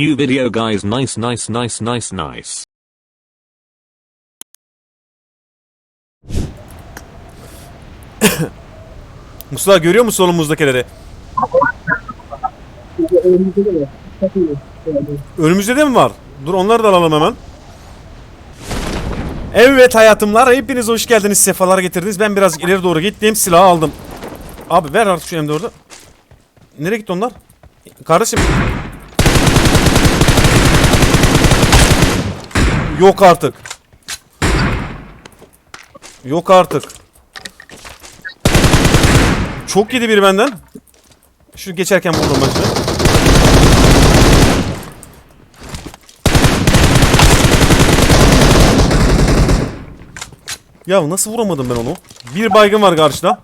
New video guys nice nice nice nice nice. Mustafa görüyor musun solumuzdakileri? Önümüzde de mi var? Dur onları da alalım hemen. Evet hayatımlar hepiniz hoş geldiniz sefalar getirdiniz. Ben biraz ileri doğru gittim silahı aldım. Abi ver artık şu M4'ü. Nereye gitti onlar? Kardeşim. Yok artık. Yok artık. Çok yedi biri benden. Şu geçerken vurdum şunu. Ya nasıl vuramadım ben onu? Bir baygın var karşıda.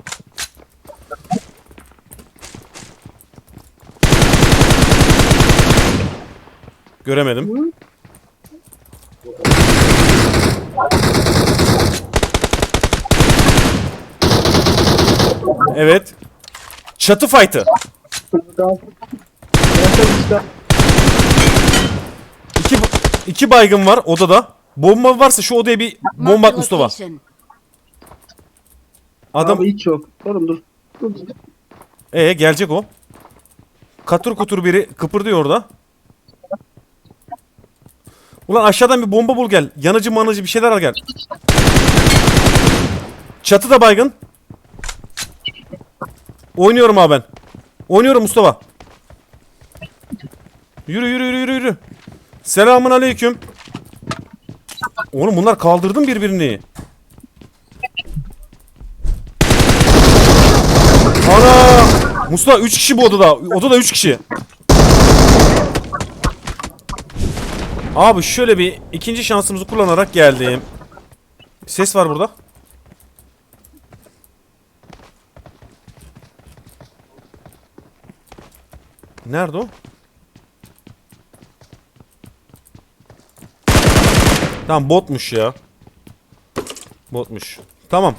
Göremedim. Evet. Çatı fight'ı. İki, iki baygın var odada. Bomba varsa şu odaya bir bomba at Mustafa. location. Adam Abi hiç yok. Oğlum dur. Dur. ee gelecek o. Katır kutur biri kıpırdıyor orada. Ulan aşağıdan bir bomba bul gel. Yanıcı manıcı bir şeyler al gel. Çatı da baygın. Oynuyorum abi ben. Oynuyorum Mustafa. Yürü yürü yürü yürü yürü. Selamun aleyküm. Oğlum bunlar kaldırdı mı birbirini? Ana! Mustafa 3 kişi bu odada. Odada 3 kişi. Abi şöyle bir ikinci şansımızı kullanarak geldim. Ses var burada. Nerede o? Tamam botmuş ya. Botmuş. Tamam.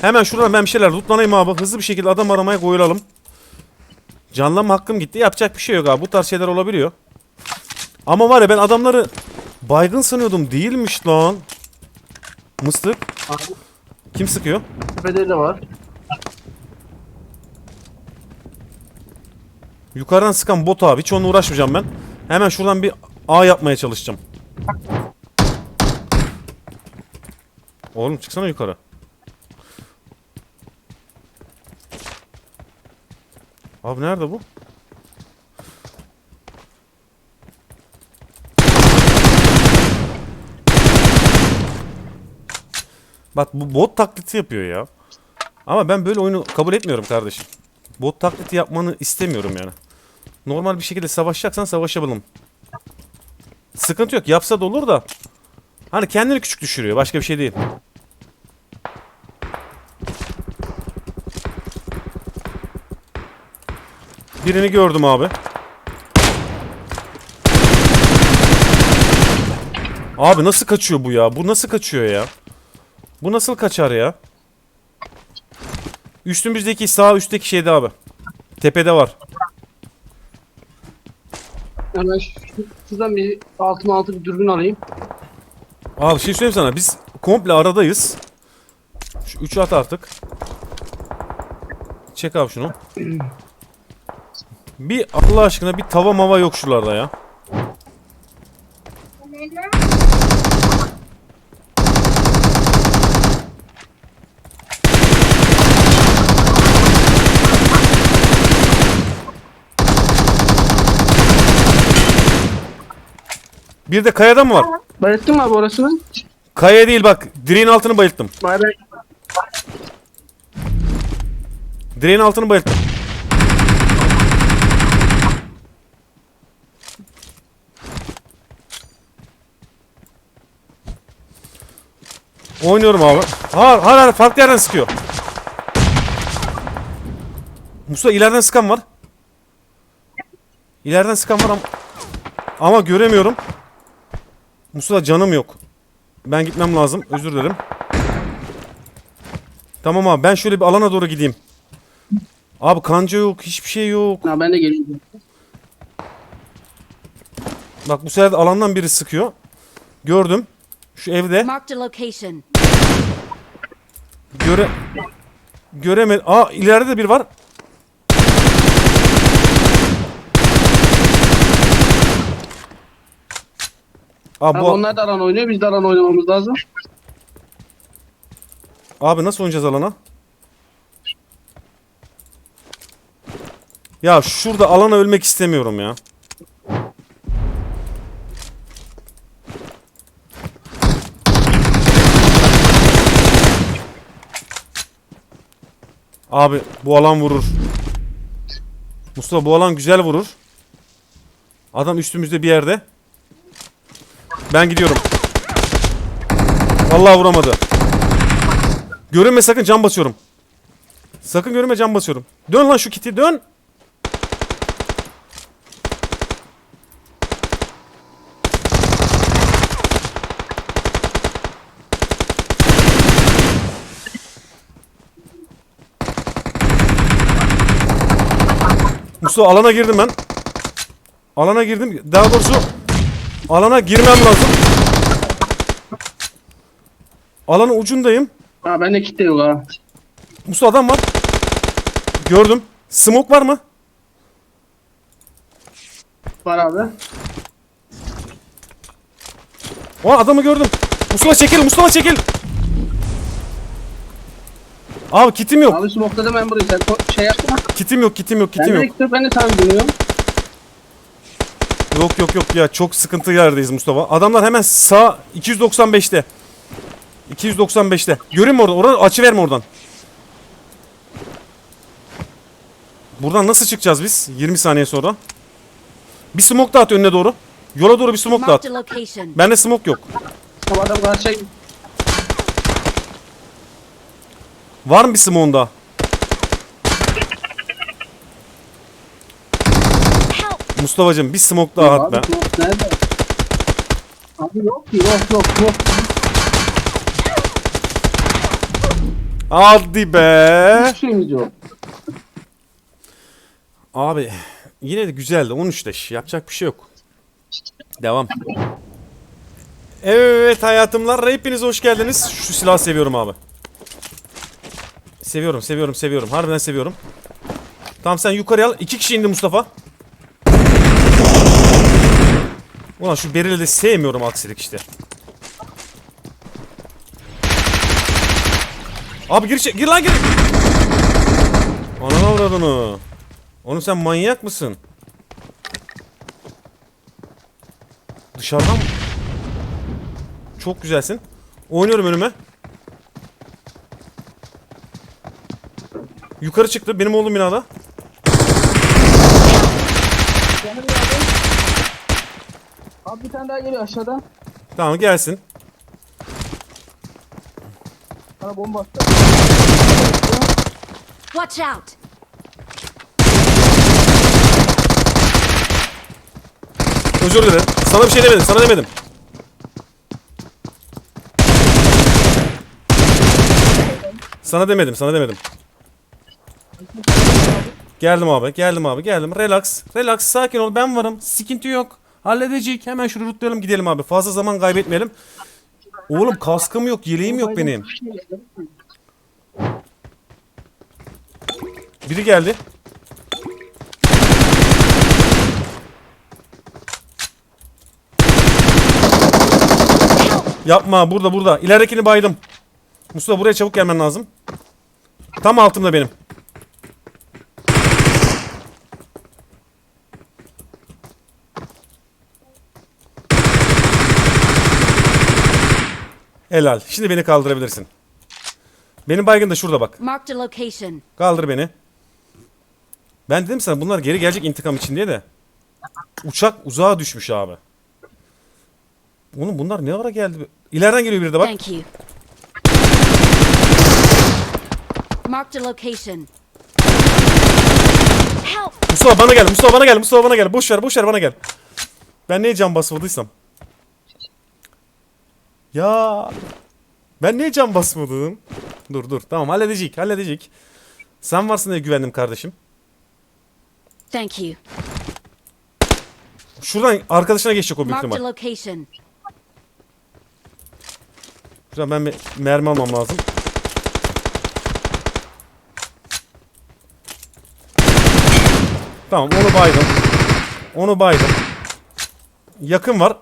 Hemen şuradan ben bir şeyler lootlanayım abi. Hızlı bir şekilde adam aramaya koyulalım. Canlanma hakkım gitti. Yapacak bir şey yok abi. Bu tarz şeyler olabiliyor. Ama var ya ben adamları baygın sanıyordum. Değilmiş lan. Mıstık. Abi Kim sıkıyor? tepede de var. Yukarıdan sıkan bot abi. Hiç onunla uğraşmayacağım ben. Hemen şuradan bir A yapmaya çalışacağım. Oğlum çıksana yukarı. Abi nerede bu? Bak bu bot taklidi yapıyor ya. Ama ben böyle oyunu kabul etmiyorum kardeşim. Bot taklidi yapmanı istemiyorum yani. Normal bir şekilde savaşacaksan savaşabildim. Sıkıntı yok. Yapsa da olur da. Hani kendini küçük düşürüyor. Başka bir şey değil. Birini gördüm abi. Abi nasıl kaçıyor bu ya? Bu nasıl kaçıyor ya? Bu nasıl kaçar ya? Üstümüzdeki sağ üstteki şeyde abi. Tepede var. Hemen şu- şuradan bir altıma altı bir dürbün alayım. Abi şey söyleyeyim sana biz komple aradayız. Şu üçü at artık. Çek abi şunu. Bir Allah aşkına bir tava mava yok şuralarda ya. Bir de kayada mı var? Bayılttın mı abi orasını? Kaya değil bak. Direğin altını bayılttım. Bay bay. Direğin altını bayılttım. Oynuyorum abi. Har har har farklı yerden sıkıyor. Musa ileriden sıkan var. İleriden sıkan var ama ama göremiyorum. Musa canım yok. Ben gitmem lazım. Özür dilerim. Tamam abi ben şöyle bir alana doğru gideyim. Abi kanca yok, hiçbir şey yok. Ha ben de geliyorum. Bak bu sefer de alandan biri sıkıyor. Gördüm. Şu evde. Marked a location. Göre... Göreme... Aa ileride de bir var. Aa, Abi bu... onlar da alan oynuyor. Biz de alan oynamamız lazım. Abi nasıl oynayacağız alana? Ya şurada alana ölmek istemiyorum ya. Abi bu alan vurur. Mustafa bu alan güzel vurur. Adam üstümüzde bir yerde. Ben gidiyorum. Vallahi vuramadı. Görünme sakın cam basıyorum. Sakın görünme cam basıyorum. Dön lan şu kiti dön. Mustafa alana girdim ben. Alana girdim. Daha doğrusu alana girmem lazım. Alanın ucundayım. Ha kit de yok ha. Mustafa adam var. Gördüm. Smoke var mı? Var abi. O adamı gördüm. Mustafa çekil, Mustafa çekil. Abi kitim yok. Abi smoke'da da ben burayı. Sen ko- şey yapma. Kitim yok, kitim yok, Ben kitim yok. direkt dur ben de tahmin ediyorum. Yok yok yok ya çok sıkıntı yerdeyiz Mustafa. Adamlar hemen sağ 295'te. 295'te. Görün mü orada? Oradan açı verme oradan. Buradan nasıl çıkacağız biz? 20 saniye sonra. Bir smoke daha at önüne doğru. Yola doğru bir smoke location. Bende smoke yok. Adam Var mı bir smoke'un daha? Mustafa'cığım bir smoke daha at Abi be. smoke nerede? Abi yok ki yok yok yok. Hadi be. Hiçbir şeyimiz yok. Abi yine de güzeldi. 13 leş. Yapacak bir şey yok. Devam. Evet hayatımlar. Hepiniz hoş geldiniz. Şu silahı seviyorum abi. Seviyorum, seviyorum, seviyorum. Harbiden seviyorum. Tamam sen yukarı al. İki kişi indi Mustafa. Ulan şu berili de sevmiyorum aksilik işte. Abi gir, gir lan gir. Anana avradını. Oğlum sen manyak mısın? Dışarıdan mı? Çok güzelsin. Oynuyorum önüme. Yukarı çıktı. Benim oğlum binada. Abi bir tane daha geliyor aşağıdan. Tamam gelsin. Bana bomba attı. Watch out! Özür dilerim. Sana bir şey demedim. Sana demedim. Sana demedim. Sana demedim. Geldim abi. Geldim abi. Geldim. Relax. Relax. Sakin ol. Ben varım. Sıkıntı yok. Halledecek. Hemen şunu rutlayalım gidelim abi. Fazla zaman kaybetmeyelim. Oğlum kaskım yok. Yeleğim yok benim. Biri geldi. Yapma burada burada. İleridekini baydım. Mustafa buraya çabuk gelmen lazım. Tam altımda benim. Helal. Şimdi beni kaldırabilirsin. Benim baygın da şurada bak. Marked a location. Kaldır beni. Ben dedim sana bunlar geri gelecek intikam için diye de. Uçak uzağa düşmüş abi. Oğlum bunlar ne ara geldi? İleriden geliyor biri de bak. Thank you. Marked a location. Help! Mustafa bana gel. Mustafa bana gel. Mustafa bana gel. Boş ver, boş ver bana gel. Ben niye can basmadıysam. Ya ben niye can basmadım? Dur dur. Tamam halledecek. Halledecek. Sen varsın diye güvendim kardeşim. Thank you. Şuradan arkadaşına geçecek o büyük ihtimal. location. Şuradan ben bir mermi almam lazım. Tamam onu baydım. Onu baydım. Yakın var.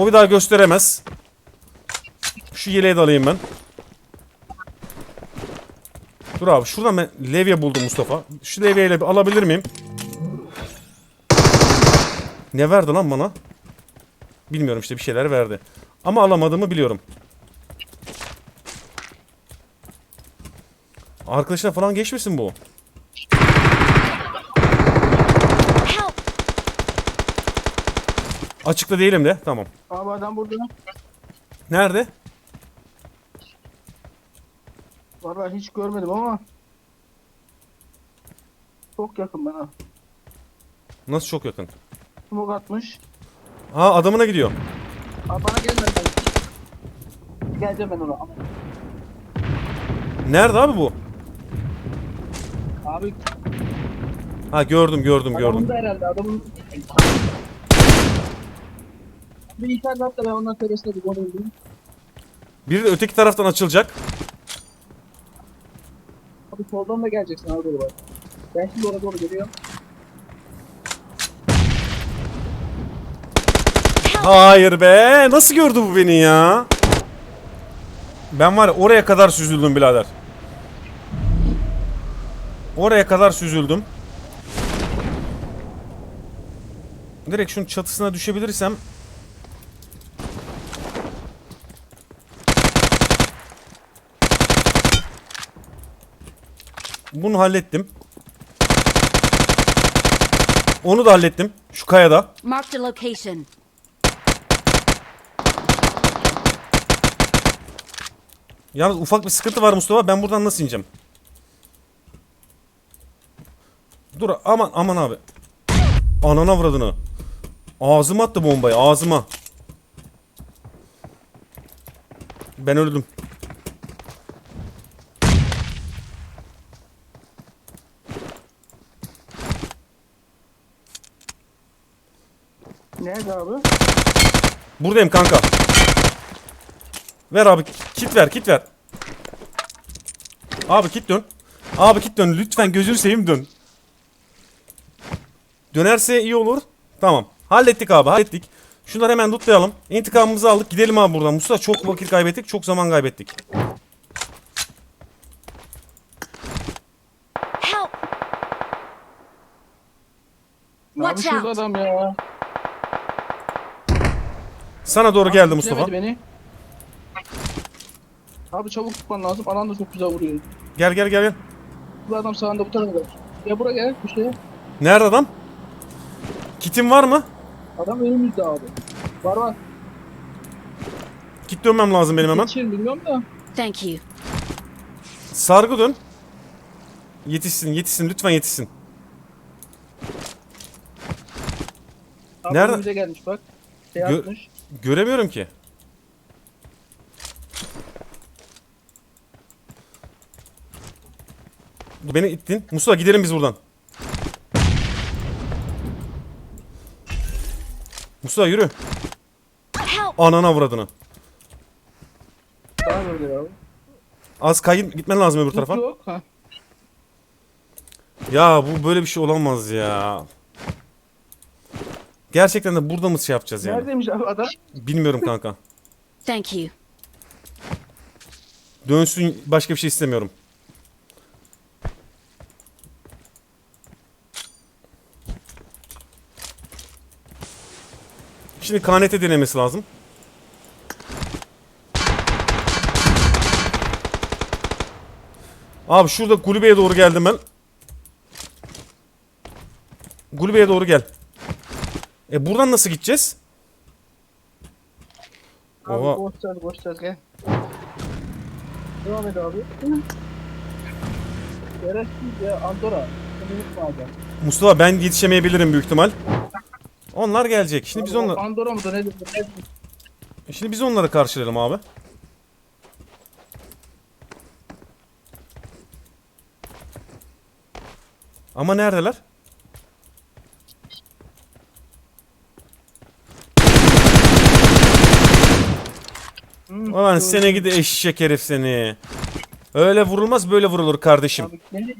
O bir daha gösteremez. Şu yeleği de alayım ben. Dur abi şuradan ben levye buldum Mustafa. Şu levyeyle bir alabilir miyim? Ne verdi lan bana? Bilmiyorum işte bir şeyler verdi. Ama alamadığımı biliyorum. Arkadaşına falan geçmesin bu. Açıkta değilim de. Tamam. Abi adam burada. Nerede? Vallahi hiç görmedim ama. Çok yakın bana. Nasıl çok yakın? Smoke atmış. Ha adamına gidiyor. Abi bana gelmedi. Geleceğim ben ona. ama- Nerede abi bu? Abi Ha gördüm gördüm adamın gördüm. da herhalde adamın. Bir internet hatta ben ondan teresine onu öldüreyim. Biri de öteki taraftan açılacak. Abi soldan da geleceksin abi doğru bak. Ben şimdi oraya doğru geliyorum. Hayır be. Nasıl gördü bu beni ya? Ben var ya oraya kadar süzüldüm birader. Oraya kadar süzüldüm. Direkt şunun çatısına düşebilirsem Bunu hallettim. Onu da hallettim. Şu kayada. Marked a location. Yalnız ufak bir sıkıntı var Mustafa. Ben buradan nasıl ineceğim? Dur aman aman abi. Anana vurdunu. Ağzıma attı bombayı ağzıma. Ben öldüm. Nerede abi? Buradayım kanka. Ver abi kit ver kit ver. Abi kit dön. Abi kit dön lütfen gözünü seveyim dön. Dönerse iyi olur. Tamam. Hallettik abi hallettik. Şunları hemen lootlayalım. İntikamımızı aldık. Gidelim abi buradan. Mustafa çok vakit kaybettik. Çok zaman kaybettik. Watch şurada out! adam ya. Sana doğru geldi Mustafa. Bitiremedi Beni. Abi çabuk tutman lazım. Alan da çok güzel vuruyor. Gel gel gel gel. Bu adam sağında bu tarafa. Ya buraya gel. Şey. Nerede adam? Kitin var mı? Adam önümüzde abi. Var var. Kit dönmem lazım benim hemen. Geçelim bilmiyorum da. Thank you. Sargı dön. Yetişsin yetişsin lütfen yetişsin. Abi Nerede? önümüze gelmiş bak. Şey Gö- atmış. Göremiyorum ki. Beni ittin. Musa gidelim biz buradan. Musa yürü. Anana böyle ya. Az kayın gitmen lazım öbür tarafa. Yok. Ha. Ya bu böyle bir şey olamaz ya. Gerçekten de burada mı şey yapacağız yani? Neredeymiş abi adam? Bilmiyorum kanka. Thank you. Dönsün başka bir şey istemiyorum. Şimdi KNT denemesi lazım. Abi şurada kulübeye doğru geldim ben. Kulübeye doğru gel. E buradan nasıl gideceğiz? Abi Oha. boşacağız boşacağız gel. Devam et abi. Gereksiz ya Andorra. Abi. Mustafa ben yetişemeyebilirim büyük ihtimal. Onlar gelecek. Şimdi biz Abi o onlar Andorra mıdır nedir? nedir? Şimdi biz onları karşılayalım abi. Ama neredeler? Ulan sene gidi eşek herif seni. Öyle vurulmaz böyle vurulur kardeşim. Abi nereye?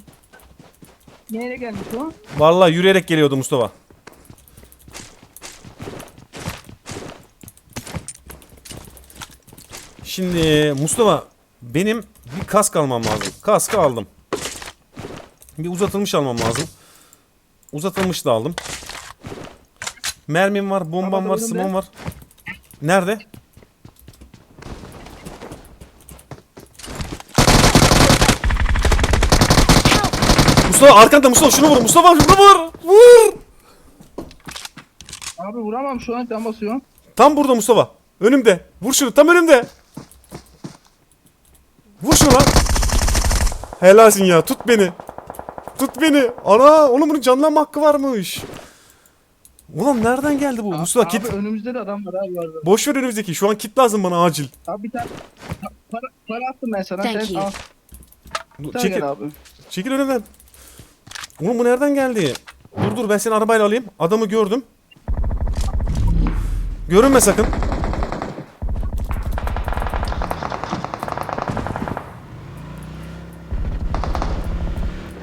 Nereye gelmiş o? Vallahi yürüyerek geliyordu Mustafa. Şimdi Mustafa benim bir kask almam lazım. Kaskı aldım. Bir uzatılmış almam lazım. Uzatılmış da aldım. Mermim var, bombam var, simon var. Nerede? Mustafa arkanda Mustafa şunu vur. Mustafa şunu vur. Vur. Abi vuramam şu an can basıyor. Tam burada Mustafa. Önümde. Vur şunu tam önümde. Vur şunu lan. Helalsin ya. Tut beni. Tut beni. Ana oğlum bunun canlanma hakkı varmış. Ulan nereden geldi bu? Mustafa abi kit. önümüzde de adam var abi vardı. Boş ver önümüzdeki. Şu an kit lazım bana acil. Abi bir tane para, para attım ben sana. Thank Sen you. al. Çekil. gel abi. Çekil önümden. Oğlum bu nereden geldi? Dur dur ben seni arabayla alayım. Adamı gördüm. Görünme sakın.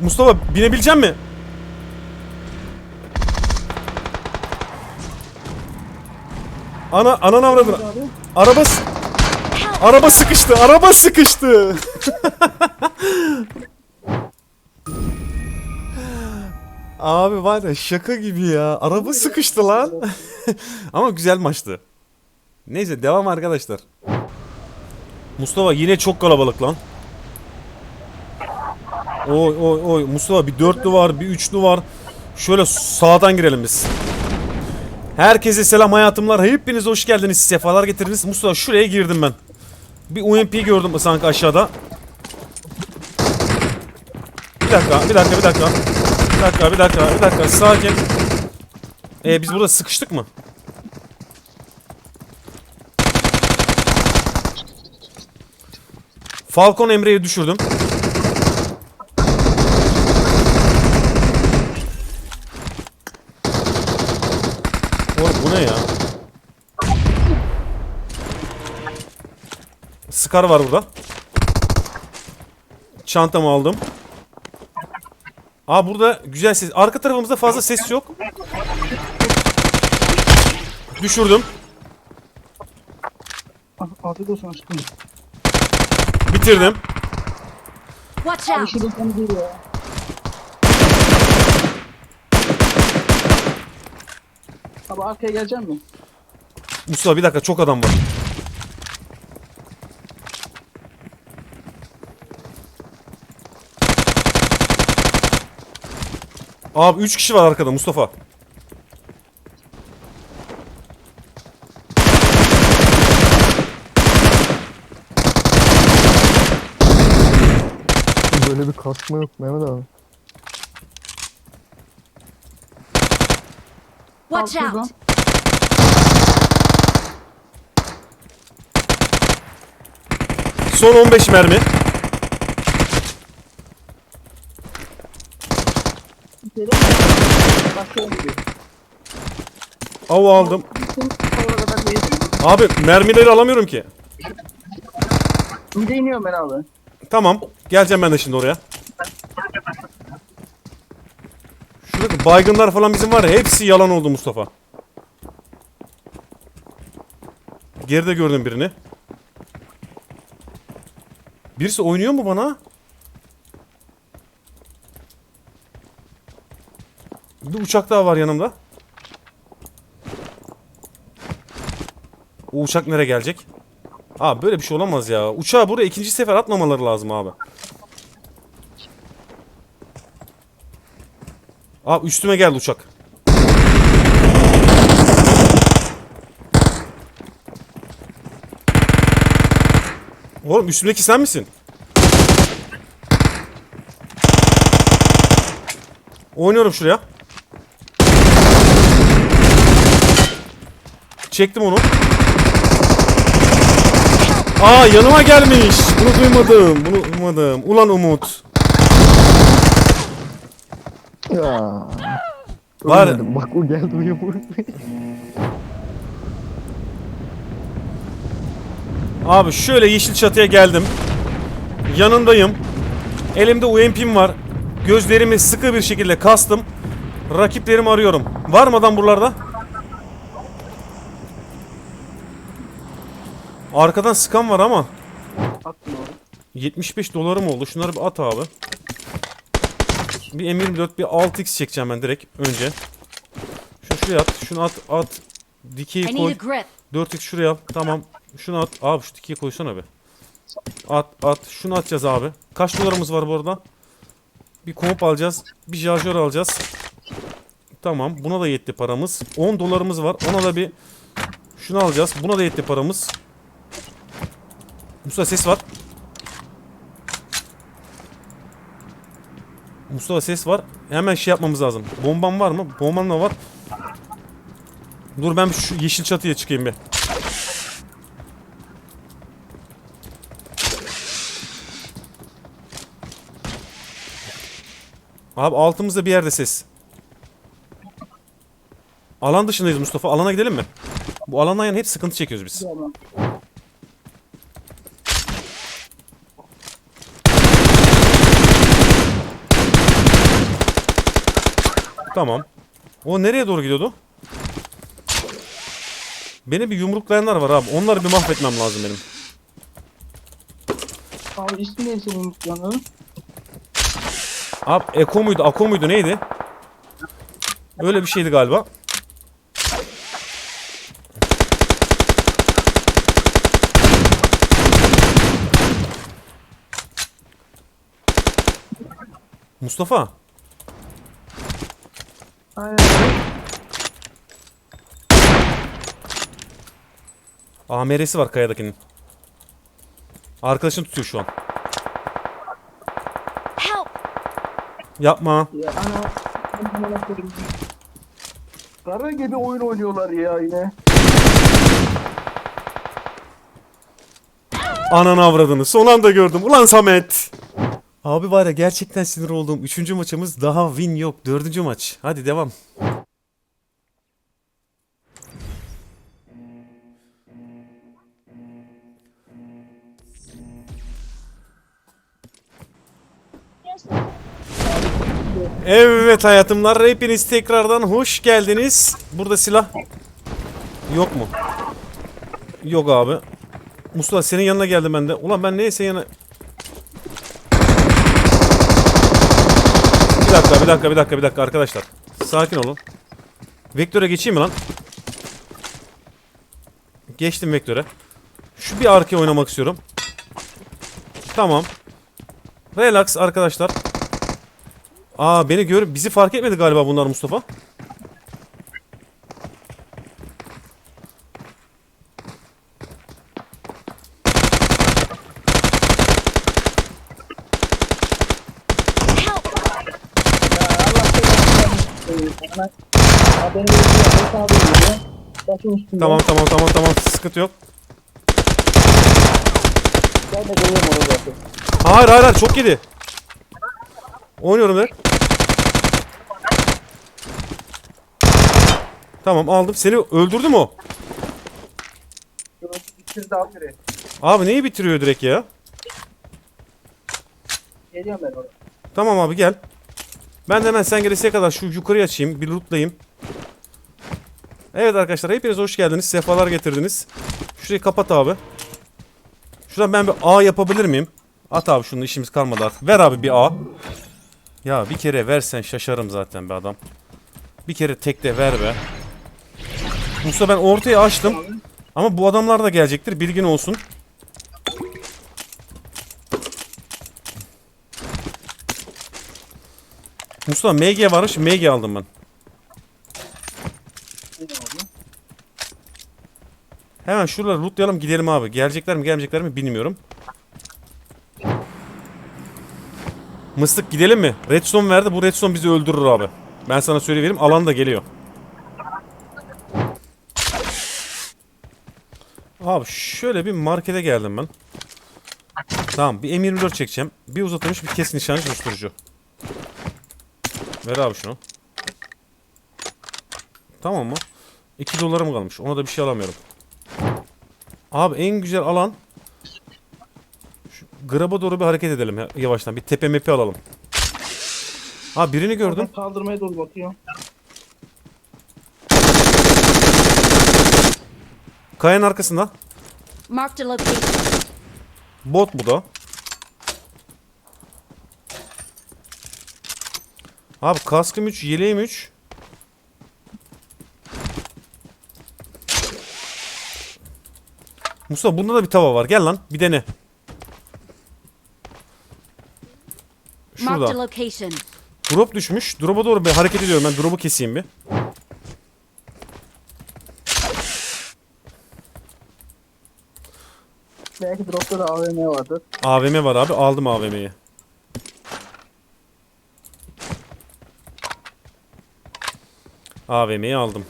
Mustafa binebilecek mi? Ana ananı avradını. Araba Araba sıkıştı. Araba sıkıştı. Abi var ya şaka gibi ya. Araba sıkıştı lan. Ama güzel maçtı. Neyse devam arkadaşlar. Mustafa yine çok kalabalık lan. Oy oy oy Mustafa bir dörtlü var bir üçlü var. Şöyle sağdan girelim biz. Herkese selam hayatımlar. Hepiniz hoş geldiniz. Sefalar getirdiniz. Mustafa şuraya girdim ben. Bir UMP gördüm sanki aşağıda. Bir dakika, bir dakika, bir dakika. Bir dakika, bir dakika, bir dakika. Sakin. Ee, biz burada sıkıştık mı? Falcon Emre'yi düşürdüm. Oğlum bu ne ya? Scar var burada. Çantamı aldım. Aa burada güzel ses. Arka tarafımızda fazla ses yok. Düşürdüm. Afiyet olsun aşkım. Bitirdim. Watch Abi out! şurada sen dur ya. Abi arkaya gelecek mi? Mustafa bir dakika çok adam var. Abi 3 kişi var arkada Mustafa. Böyle bir kasma yok Mehmet abi. Watch out! Son 15 mermi. Av aldım. Abi mermileri alamıyorum ki. Bir de iniyorum ben abi. Tamam. Geleceğim ben de şimdi oraya. Şuradaki baygınlar falan bizim var ya hepsi yalan oldu Mustafa. Geride gördüm birini. Birisi oynuyor mu bana? Bir uçak daha var yanımda. O uçak nereye gelecek? Abi böyle bir şey olamaz ya. Uçağı buraya ikinci sefer atmamaları lazım abi. Abi üstüme geldi uçak. Oğlum üstümdeki sen misin? Oynuyorum şuraya. Çektim onu. Aa yanıma gelmiş. Bunu duymadım. Bunu duymadım. Ulan Umut. Ya. Var- Ölmedim. Bak o geldi uyuyor. Abi şöyle yeşil çatıya geldim. Yanındayım. Elimde UMP'm var. Gözlerimi sıkı bir şekilde kastım. Rakiplerimi arıyorum. Var mı adam buralarda? Arkadan sıkan var ama Attım abi. 75 dolarım oldu. Şunları bir at abi. Bir M24 bir 6x çekeceğim ben direkt önce. Şunu şuraya at. Şunu at at. Dikeyi koy. need a grip. 4x şuraya al. Tamam. Şunu at. Abi şu dikiyi koysana be. At at. Şunu atacağız abi. Kaç dolarımız var bu arada? Bir komp alacağız. Bir şarjör alacağız. Tamam. Buna da yetti paramız. 10 dolarımız var. Ona da bir şunu alacağız. Buna da yetti paramız. Mustafa ses var. Mustafa ses var. Hemen şey yapmamız lazım. Bomban var mı? Bomban da var. Dur ben şu yeşil çatıya çıkayım bir. Abi altımızda bir yerde ses. Alan dışındayız Mustafa. Alana gidelim mi? Bu alandan yani hep sıkıntı çekiyoruz biz. Tamam. O nereye doğru gidiyordu? Beni bir yumruklayanlar var abi. Onları bir mahvetmem lazım benim. Abi ismi ne senin canın? Abi Eko muydu? Ako muydu? Neydi? Öyle bir şeydi galiba. Mustafa. AMR'si var kayadakinin. Arkadaşını tutuyor şu an. Help! Yapma. Ya ana. Kara gibi oyun oynuyorlar ya yine. Ananı avradını. Son anda gördüm. Ulan Samet. Abi var ya gerçekten sinir olduğum. Üçüncü maçımız daha win yok. Dördüncü maç. Hadi devam. Evet hayatımlar hepiniz tekrardan hoş geldiniz. Burada silah yok mu? Yok abi. Mustafa senin yanına geldim ben de. Ulan ben neyse yana... Bir dakika, bir dakika, bir dakika, bir dakika arkadaşlar. Sakin olun. Vektör'e geçeyim mi lan? Geçtim Vektör'e. Şu bir arkaya oynamak istiyorum. Tamam. Relax arkadaşlar. Aa beni görüp bizi fark etmedi galiba bunlar Mustafa. Tamam tamam tamam tamam sıkıntı yok. Hayır hayır hayır çok yedi. Oynuyorum ben. Tamam aldım. Seni öldürdü mü o? Bitirdi abi. Abi neyi bitiriyor direkt ya? Geliyorum ben oraya. Tamam abi gel. Ben de hemen sen gelesiye kadar şu yukarıya açayım. Bir lootlayayım. Evet arkadaşlar hepiniz hoş geldiniz. Sefalar getirdiniz. Şurayı kapat abi. Şuradan ben bir A yapabilir miyim? At abi şunu işimiz kalmadı artık. Ver abi bir A. Ya bir kere versen şaşarım zaten be adam. Bir kere tek de ver be. Musa ben ortaya açtım. Ama bu adamlar da gelecektir. Bilgin olsun. Mustafa MG varmış. MG aldım ben. Hemen şuraları lootlayalım gidelim abi. Gelecekler mi gelmeyecekler mi bilmiyorum. Mıstık gidelim mi? Redstone verdi. Bu redstone bizi öldürür abi. Ben sana söyleyeyim. Alan da geliyor. Abi şöyle bir markete geldim ben. Tamam bir M24 çekeceğim. Bir uzatılmış bir kes nişancı usturucu. Ver abi şunu. Tamam mı? 2 dolarım kalmış. Ona da bir şey alamıyorum. Abi en güzel alan Grab'a doğru bir hareket edelim ya, yavaştan. Bir tepe mepi alalım. Ha birini gördüm. Ben kaldırmaya doğru bakıyorum. Kayanın arkasında. Marked a location. Bot bu da. Abi kaskım 3, yeleğim 3. Mustafa bunda da bir tava var. Gel lan bir dene. Şurada. Drop düşmüş. Drop'a doğru bir hareket ediyorum ben. Drop'u keseyim bir. Da AVM vardır. AVM var abi. Aldım AVM'yi. AVM'yi aldım.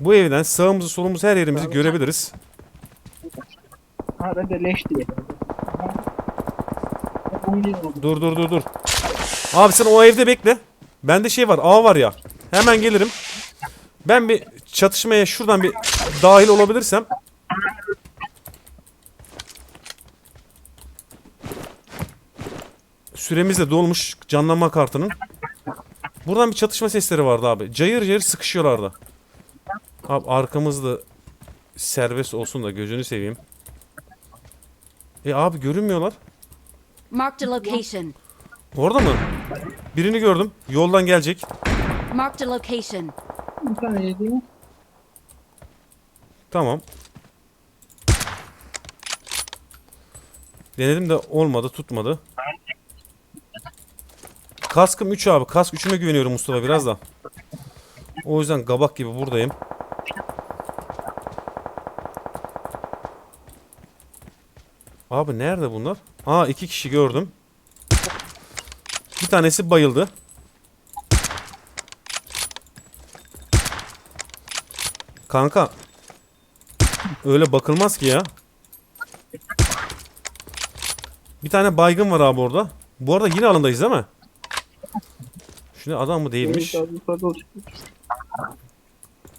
Bu evden sağımızı solumuzu her yerimizi görebiliriz. Ha ben de leş diye. Dur dur dur dur. Abi sen o evde bekle. Bende şey var. A var ya. Hemen gelirim. Ben bir çatışmaya şuradan bir dahil olabilirsem. Süremiz de dolmuş canlanma kartının. Buradan bir çatışma sesleri vardı abi. Cayır cayır sıkışıyorlardı. Abi arkamızda serbest olsun da gözünü seveyim. E abi görünmüyorlar. Marked a location. Orada mı? Birini gördüm. Yoldan gelecek. Marked a location. Tamam. Denedim de olmadı, tutmadı. Kaskım 3 abi. Kask 3'üme güveniyorum Mustafa biraz da. O yüzden gabak gibi buradayım. Abi nerede bunlar? Aa iki kişi gördüm. Bir tanesi bayıldı. Kanka. Öyle bakılmaz ki ya. Bir tane baygın var abi orada. Bu arada yine alandayız değil mi? Şimdi adam mı değilmiş? Şu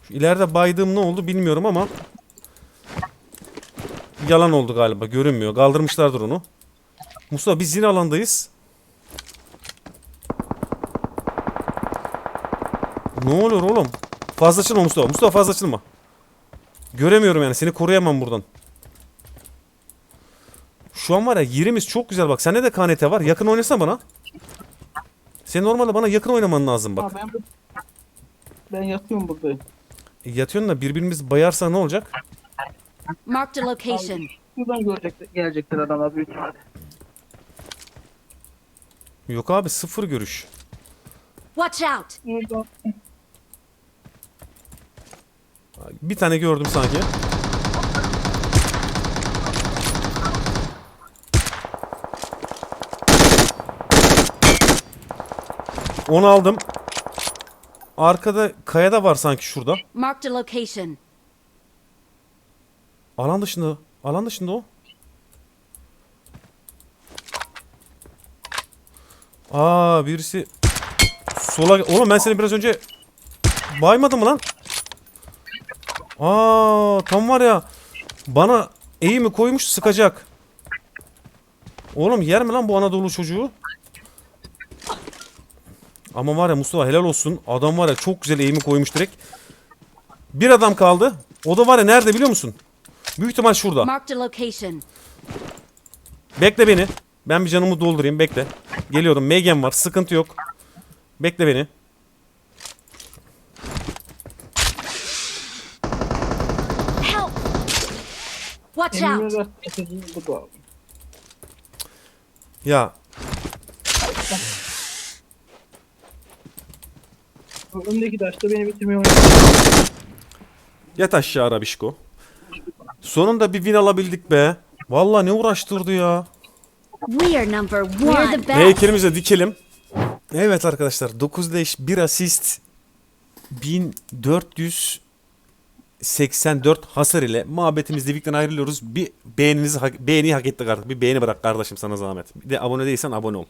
ileride baydığım ne oldu bilmiyorum ama yalan oldu galiba. Görünmüyor. Kaldırmışlardır onu. Mustafa biz yine alandayız. Ne oluyor oğlum? Fazla açılma Mustafa. Mustafa fazla açılma. Göremiyorum yani. Seni koruyamam buradan. Şu an var ya yerimiz çok güzel bak. Sende de KNT var. Yakın oynasana bana. Sen normalde bana yakın oynaman lazım bak. Ha ben. Ben yatıyorum burada. E, Yatıyorsun da birbirimiz bayarsa ne olacak? Marked a location. Buradan görecek, gelecekler adamlar büyük ihtimalle. Yok abi sıfır görüş. Watch out. Bir tane gördüm sanki. Onu aldım. Arkada kayada var sanki şurada. Marked a location. Alan dışında. Alan dışında o. Aa birisi sola oğlum ben seni biraz önce baymadım mı lan? Aa tam var ya bana eğimi koymuş sıkacak. Oğlum yer mi lan bu Anadolu çocuğu? Ama var ya Mustafa helal olsun. Adam var ya çok güzel eğimi koymuş direkt. Bir adam kaldı. O da var ya nerede biliyor musun? Büyük ihtimal şurada. Bekle beni. Ben bir canımı doldurayım bekle. Geliyorum. Megan var. Sıkıntı yok. Bekle beni. Watch out. Ya Öndeki taşta beni bitirmeye oynuyor. yat aşağı Rabişko. Sonunda bir win alabildik be. Vallahi ne uğraştırdı ya. We are number one. The best. Heykelimizi de dikelim. Evet arkadaşlar 9 leş 1 asist 1484 hasar ile muhabbetimiz Livik'ten ayrılıyoruz. Bir beğeninizi beğeni hak ettik artık. Bir beğeni bırak kardeşim sana zahmet. Bir de abone değilsen abone ol.